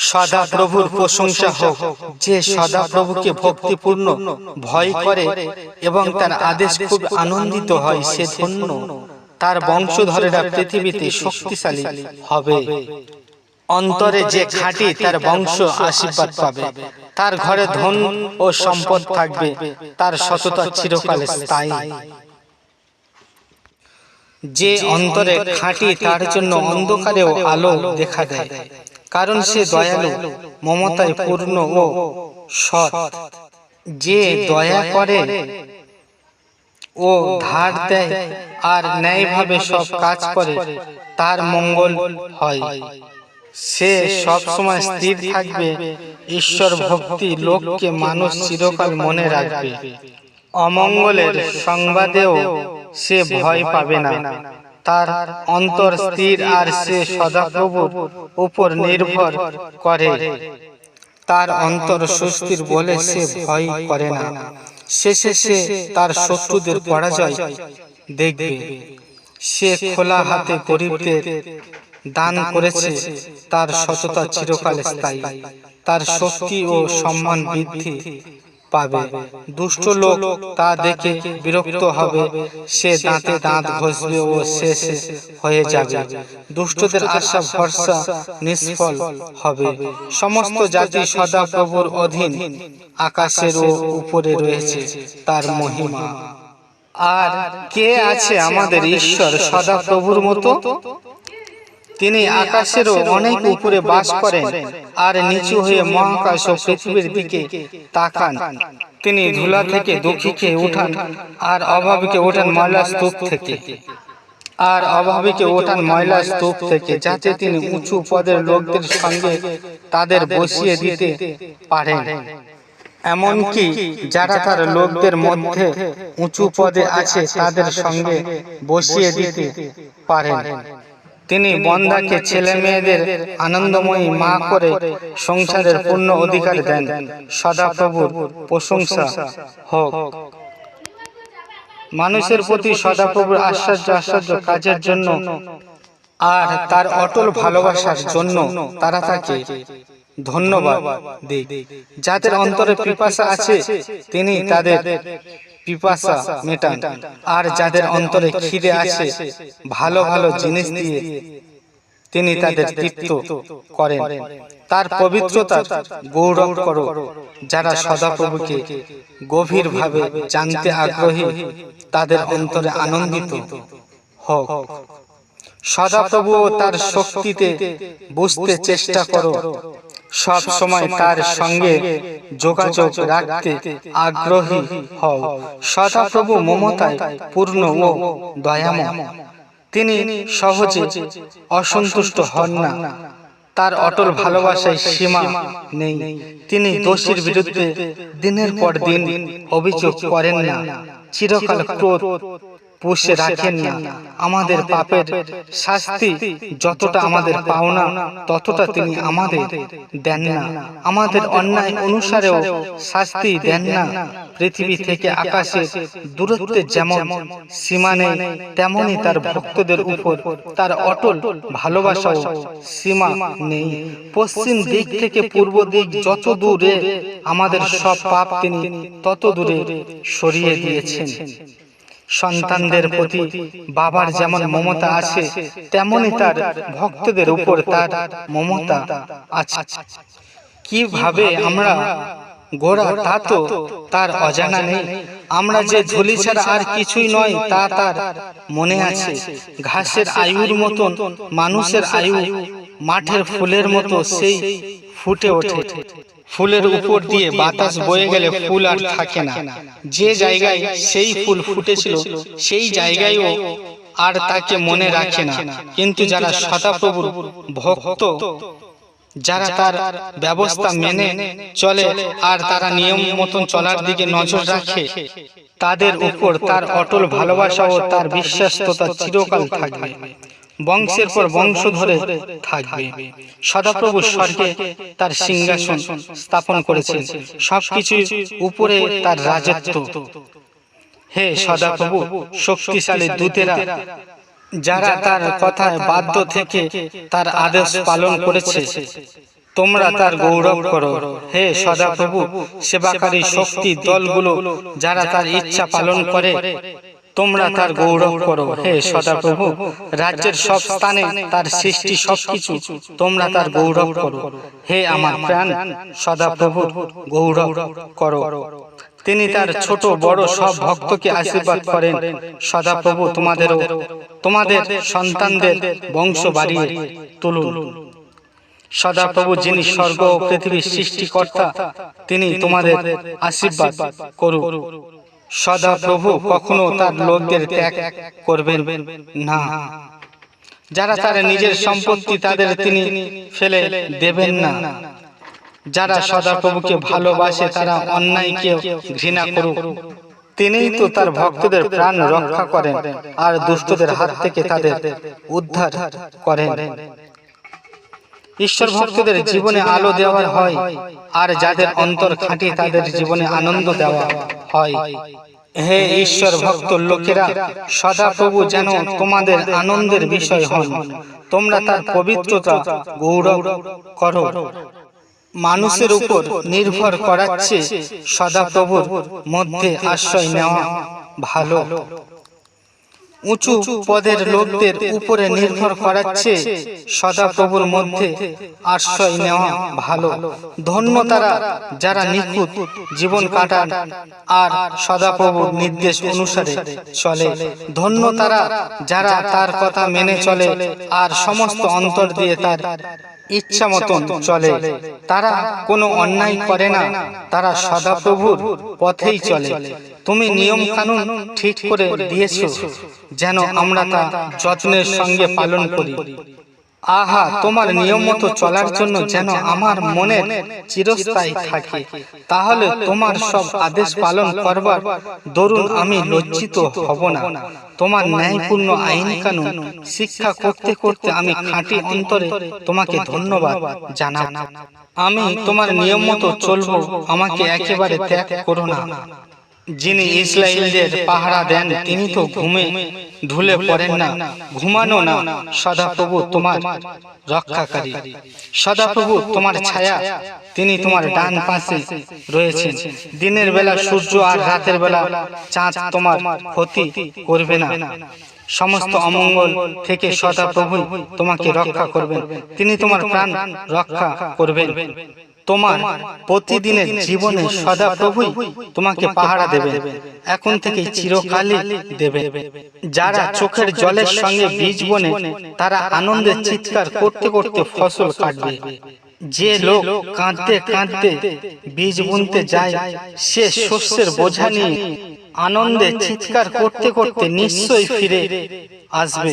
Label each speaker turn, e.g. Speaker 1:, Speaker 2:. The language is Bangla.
Speaker 1: সদা প্রভুর প্রশংসা হোক যে সদা প্রভুকে ভক্তিপূর্ণ ভয় করে এবং তার আদেশ খুব আনন্দিত হয় সে ধন্য। তার বংশধরেরা পৃথিবীতে শক্তিশালী হবে। অন্তরে যে খাঁটি তার বংশ আশীর্বাদ পাবে। তার ঘরে ধন ও সম্পদ থাকবে। তার সততা চিরকাল স্থায়ী। যে অন্তরে খাঁটি তার জন্য অন্ধকারেও আলো দেখা দেয়। কারণ সে দয়ালু মমতায় পূর্ণ ও সৎ। যে দয়া করে ও ধার দেয় আর ন্যায়ভাবে সব কাজ করে তার মঙ্গল হয়। সে সব সময় স্থির থাকবে ঈশ্বর ভক্তি লোককে মানুষ চিরকাল মনে রাখবে। অমঙ্গলের সংবাদেও সে ভয় পাবে না। তার অন্তর স্থির আর সে সদাপ্রভুর উপর নির্ভর করে। তার অন্তর সুস্থির বলে সে ভয় করে না। শেষে সে তার শত্রুদের পরাজয় দেখবে। সে খোলা হাতে গরিবদের দান করেছে। তার সততা চিরকাল স্থায়ী। তার শক্তি ও সম্মান বৃদ্ধি পাবে। দুষ্ট লোক তা দেখে বিরক্ত হবে। সে দাঁতে দাঁত ঘষবে ও শেষ হয়ে যাবে। দুষ্টদের আশা ভরসা নিষ্ফল হবে। সমস্ত জাতি সদা প্রভুর অধীন। আকাশের উপরে রয়েছে তার মহিমা। আর কে আছে আমাদের ঈশ্বর সদা প্রভুর মতো? তিনি আকাশেরও অনেক উপরে বাস করেন আর নিচু হয়ে মহাকাশ ও পৃথিবীর দিকে তাকান। তিনি ধুলা থেকে দুঃখীকে উঠান আর অভাবীকে ওঠান ময়লা স্তূপ থেকে। আর অভাবীকে ওঠান ময়লা স্তূপ থেকে যাতে তিনি উঁচু পদের লোকদের সঙ্গে তাদের বসিয়ে দিতে পারেন। এমনকি যারা তার লোকদের মধ্যে উঁচু পদে আছে তাদের সঙ্গে বসিয়ে দিতে পারেন। তিনি বন্ধাকে ছেলে মেয়েদের আনন্দময়ী মা করে সংসারের পূর্ণ অধিকার দেন। সদাপ্রভুর প্রশংসা হোক। মানুষের প্রতি সদাপ্রভুর আশ্চর্য আশ্চর্য কাজের জন্য আর তার অটল ভালোবাসার জন্য তারা তাকে ধন্যবাদ দিক। যাদের অন্তরে পিপাসা আছে তিনি তাদের পিপাসা মেটান। আর যাদের অন্তরে খিদে আছে ভালো ভালো জিনিস দিয়ে তিনি তাদের তৃপ্ত করেন। তার পবিত্রতার গৌরব করো, যারা সদাপ্রভুকে গভীরভাবে জানতে আগ্রহী, তাদের অন্তরে আনন্দিত হোক। সদাপ্রভু ও তার শক্তিতে বুঝতে চেষ্টা করো সব সময় তার সঙ্গে যোগাযোগ রাখতে আগ্রহী হও। সদাপ্রভু মমতায় পূর্ণ ও দয়াময়। তিনি সহজে অসন্তুষ্ট হন না। তার অটল ভালোবাসায় সীমা নেই। তিনি দোষীর বিরুদ্ধে দিনের পর দিন অভিযোগ করেন না। চিরকাল ক্রোধ পুষে রাখেন না। আমাদের পাপের শাস্তি যতটা আমাদের পাওনা ততটা তিনি আমাদের দেন না। আমাদের অন্যায় অনুসারেও শাস্তি দেন না। পৃথিবী থেকে আকাশে দূরত্বে যেমন সীমা নেই তেমনই তার ভক্তদের উপর তার অটল ভালোবাসাও সীমা নেই। পশ্চিম দিক থেকে পূর্ব দিক যত দূরে আমাদের সব পাপ তিনি তত দূরে সরিয়ে দিয়েছেন। সন্তানদের প্রতি বাবার যেমন মমতা আছে তেমনি তার ভক্তদের উপর তার মমতা আছে। কীভাবে আমরা গোড়া তা তো তার অজানা নেই। আমরা যে ঝুলি ছাড়া আর কিছুই নয় তা তার মনে আছে। ঘাসের আয়ুর মতন মানুষের আয়ু মাঠের ফুলের মতো সেই ফুটে ওঠে। ফুলের উপর দিয়ে বাতাস বয়ে গেলে ফুল আর থাকে না। যে জায়গায় সেই ফুল ফুটেছিল সেই জায়গায়ও আর তাকে মনে রাখে না। কিন্তু যারা সদাপ্রভুর ভক্ত যারা তার ব্যবস্থা মেনে চলে আর তারা নিয়ম মতন চলার দিকে নজর রাখে তাদের উপর তার অটল ভালোবাসা ও তার বিশ্বাস্ততা চিরকাল থাকবে। বংশের পর বংশ ধরে থাকবে। সদাপ্রভু স্বর্গে তার সিংহাসন স্থাপন করেছেন। সবকিছু উপরে তার রাজত্ব। হে সদাপ্রভু শক্তিশালী দূতেরা যারা তার কথায় বাধ্য থেকে তার আদেশ পালন করেছে। তোমরা তার গৌরব করো। হে সদাপ্রভু সেবাকারী শক্তি দলগুলো যারা তার ইচ্ছা পালন করে তোমরা তার গৌরব করো। হে সদাপ্রভু রাজ্যের সব স্থানে তার সৃষ্টি সবকিছু তোমরা তার গৌরব করো। হে আমার প্রাণ সদাপ্রভু গৌরব করো। তিনি তার ছোট বড় সব ভক্তকে আশীর্বাদ করেন। সদাপ্রভু তোমাদেরও তোমাদের সন্তানদের বংশ বাড়িয়ে তুলুন। সদাপ্রভু যিনি স্বর্গ ও পৃথিবীর সৃষ্টিকর্তা তিনি তোমাদের আশীর্বাদ করুন সদাপ্রভু কখনো তার লোকদের ত্যাগ করবেন না। যারা তার নিজের সম্পত্তি তাদের তিনি ফেলে দেবেন না। যারা সদাপ্রভুকে ভালোবাসে তারা অন্যায়কে ঘৃণা করুক। তিনিই তো তার ভক্তদের প্রাণ রক্ষা করেন আর দুষ্টদের হাত থেকে তাদের উদ্ধার করেন। ঈশ্বর ভক্তদের জীবনে আলো দেওয়ার হয় আর যাদের অন্তর খাঁটি তাদের জীবনে আনন্দ দেওয়া হয়। হে ঈশ্বর ভক্ত লোকেরা সদাপ্রভু যেন তোমাদের আনন্দের বিষয় হন। তোমরা তার পবিত্রতা গৌরব করো। মানুষের উপর নির্ভর করাচ্ছে সদাপ্রভুর মধ্যে আশ্রয় নেওয়া ভালো। উঁচু পদের লোকদের উপরে নির্ভর করাচ্ছে সদাপ্রভুর মধ্যে আশ্রয় নেওয়া ভালো। ধন্য তারা যারা নিখুঁত জীবন কাটান আর সদাপ্রভুর নির্দেশ অনুসারে চলে। ধন্য তারা যারা তার কথা মেনে চলে আর সমস্ত অন্তর দিয়ে তার ইচ্ছা মতন চলে। তারা কোনো অন্যায় করে না, তারা সদাপ্রভুর পথেই চলে। তুমি নিয়ম কানুন ঠিক করে দিয়েছ যেন আমরা তা যত্নের সঙ্গে পালন করি। আহা তোমার নিয়ম মতো চলার জন্য যেন আমার মনে চিরস্থায়ী থাকে। তাহলে তোমার সব আদেশ পালন করবার দরুন আমি লজ্জিত হব না। তোমার ন্যায়পূর্ণ আইন কানুন শিক্ষা করতে করতে আমি খাঁটি অন্তরে তোমাকে ধন্যবাদ জানা আমি তোমার নিয়ম মতো চলবো আমাকে একেবারে ত্যাগ করো না। যিনি ইসরায়েলদের পাহারা দেন তিনি তো ঘুমে ঢুলে পড়েন না। ঘুমানো না। সদাপ্রভু তোমার রক্ষাকারী। সদাপ্রভু তোমার ছায়া। তিনি তোমার ডান পাশে রয়েছেন। দিনের বেলা সূর্য আর রাতের বেলা চাঁদ তোমার ক্ষতি করবে না। সমস্ত অমঙ্গল থেকে সদাপ্রভু তোমাকে রক্ষা করবেন। তিনি তোমার প্রাণ রক্ষা করবেন। তোমার প্রতিদিনের জীবনে সদাপ্রভুই তোমাকে পাহারা দেবে। এখন থেকে চিরকালই দেবে। যারা চোখের জলের সঙ্গে বীজ বনে তারা আনন্দের চিৎকার করতে করতে ফসল কাটবে। যে লোক কাঁদতে কাঁদতে বীজ বুনতে যায় সে শস্যের বোঝা নিয়ে আনন্দে চিৎকার করতে করতে নিশ্চয়ই ফিরে আসবে।